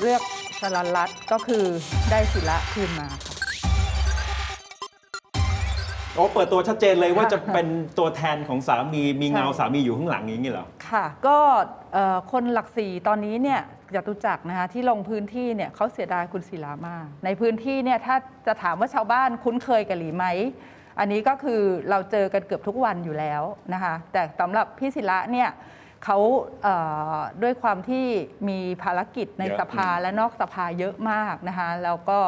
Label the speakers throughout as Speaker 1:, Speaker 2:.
Speaker 1: เลือกสลันรัตน์ก็คือได้ศิละคืนมาค่ะ
Speaker 2: โอ้เปิดตัวชัดเจนเลยว่าจะเป็นตัวแทนของสามีมีเงา
Speaker 1: ใช่
Speaker 2: สามีอยู่ข้างหลังอย่างนี้เหรอ
Speaker 1: ค่ะ ก็เอ่อคนหลักสี่ตอนนี้เนี่ยจตุจักรนะคะที่ลงพื้นที่เนี่ยเขาเสียดายคุณศิลามากในพื้นที่เนี่ยถ้าจะถามว่าชาวบ้านคุ้นเคยกับหลีไหม อันนี้ก็คือเราเจอกันเกือบทุกวันอยู่แล้วนะคะ แต่สำหรับพี่ศิละเนี่ย เขาเอ่อด้วยความที่มีภารกิจใน
Speaker 2: เยอะ
Speaker 1: สภาและนอกสภาเยอะมากนะคะแล้วก็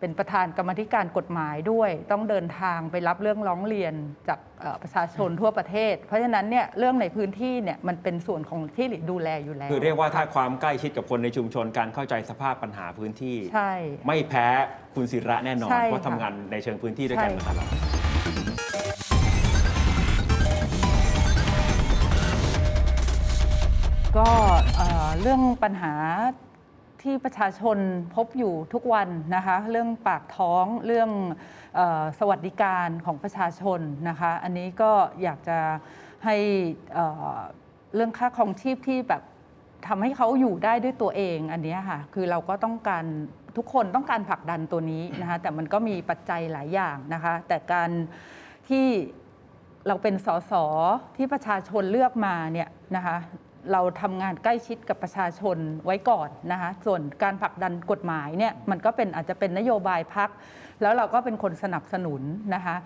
Speaker 1: เป็นประธานกรรมาธิการกฎหมายด้วย ต้องเดินทางไปรับเรื่องร้องเรียนจากเอ่อประชาชนทั่วประเทศ เพราะฉะนั้นเนี่ยเรื่องในพื้นที่เนี่ยมันเป็นส่วนของที่หลีดูแลอยู่แล้ว
Speaker 2: คือเรียกว่าถ้าความใกล้ชิดกับคนในชุมชนการเข้าใจสภาพปัญหาพื้นที่
Speaker 1: ใช่
Speaker 2: ไม่แพ้คุณศิระแน่นอน
Speaker 1: ใช่
Speaker 2: เพราะ
Speaker 1: ค่ะ
Speaker 2: ทำงานในเชิงพื้นที่ด้วยกัน
Speaker 1: ใช่
Speaker 2: มาตลอด
Speaker 1: ก็เรื่องปัญหาที่ประชาชนพบอยู่ทุกวันนะคะเรื่องปากท้องเรื่องอสวัสดิการของประชาชนนะคะอันนี้ก็อยากจะให้เรื่องค่าครองชีพที่แบบทำให้เขาอยู่ได้ด้วยตัวเองอันนี้ค่ะคือเราก็ต้องการทุกคนต้องการผลักดันตัวนี้นะคะแต่มันก็มีปัจจัยหลายอย่างนะคะแต่การที่เราเป็นสสที่ประชาชนเลือกมาเนี่ยนะคะ เราทำงานใกล้ชิดกับประชาชนไว้ก่อนนะคะส่วนการผลักดันกฎหมายเนี่ยมันก็เป็นอาจจะเป็นนโยบายพัก แล้วเราก็เป็นคนสนับสนุนนะคะ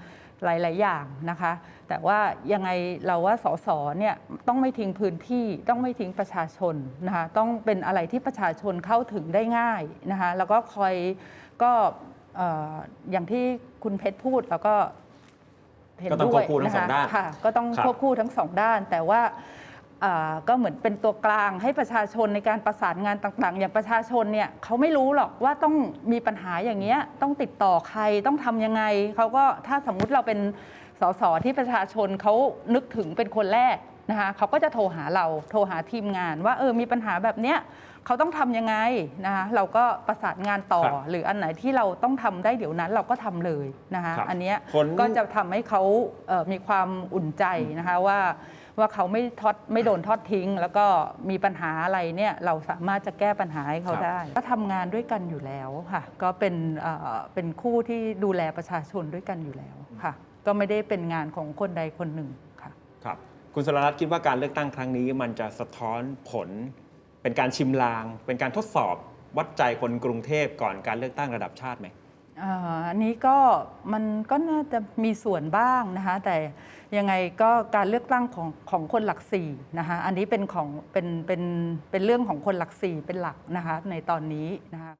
Speaker 1: หลาย ๆ อย่างนะคะ แต่ว่ายังไงเราว่าสสเนี่ยต้องไม่ทิ้งพื้นที่ต้องไม่ทิ้งประชาชนนะคะต้องเป็นอะไรที่ประชาชนเข้าถึงได้ง่ายนะคะแล้วก็คอยก็เอ่ออย่างที่คุณเพชรพูดแล้วก็เห็น
Speaker 2: ก็ต้อง
Speaker 1: ด้วย
Speaker 2: ควบคู่ทั้งสอง
Speaker 1: นะคะ
Speaker 2: ด้าน
Speaker 1: ค่ะก็ต้อง
Speaker 2: ครับ
Speaker 1: ควบคู่ทั้งสองด้าน แต่ว่าอ่า ก็เหมือนเป็นตัวกลางให้ประชาชนในการประสานงานต่างๆ อย่างประชาชนเนี่ยเขาไม่รู้หรอกว่าต้องมีปัญหาอย่างเงี้ยต้องติดต่อใครต้องทำยังไงเขาก็ถ้าสมมุติเราเป็นสสที่ประชาชนเขานึกถึงเป็นคนแรกนะคะเขาก็จะโทรหาเราโทรหาทีมงานว่าเออมีปัญหาแบบเนี้ยเขาต้องทำยังไงนะคะเราก็ประสานงานต่อ
Speaker 2: ครับ
Speaker 1: หรืออันไหนที่เราต้องทำได้เดี๋ยวนั้นเราก็ทำเลยนะคะ
Speaker 2: ครับ
Speaker 1: อันเนี้ย
Speaker 2: คน
Speaker 1: ก็จะทำให้เขาเอ่อมีความอุ่นใจนะคะว่า ว่าเขาไม่ทอดไม่โดนทอดทิ้ง แล้วก็มีปัญหาอะไรเนี่ยเราสามารถจะแก้ปัญหาให้เขา
Speaker 2: ครับ
Speaker 1: ได้ ก็ทำงานด้วยกันอยู่แล้วค่ะ ก็เป็นเอ่อเป็นคู่ที่ดูแลประชาชนด้วยกันอยู่แล้วค่ะ ก็ไม่ได้เป็นงานของคนใดคนหนึ่งค่ะ
Speaker 2: ครับคุณสรรัตน์คิดว่าการเลือกตั้งครั้งนี้มันจะสะท้อนผล เป็นการชิมลาง เป็นการทดสอบวัดใจคนกรุงเทพก่อนการเลือกตั้งระดับชาติไหม
Speaker 1: อ่าอันนี้ก็มันก็น่าจะมีส่วนบ้างนะคะแต่ยังไงก็การเลือกตั้งของของคนหลักสี่นะคะอันนี้เป็นของเป็นเป็นเป็นเรื่องของคนหลักสี่เป็นหลักนะคะในตอนนี้นะคะ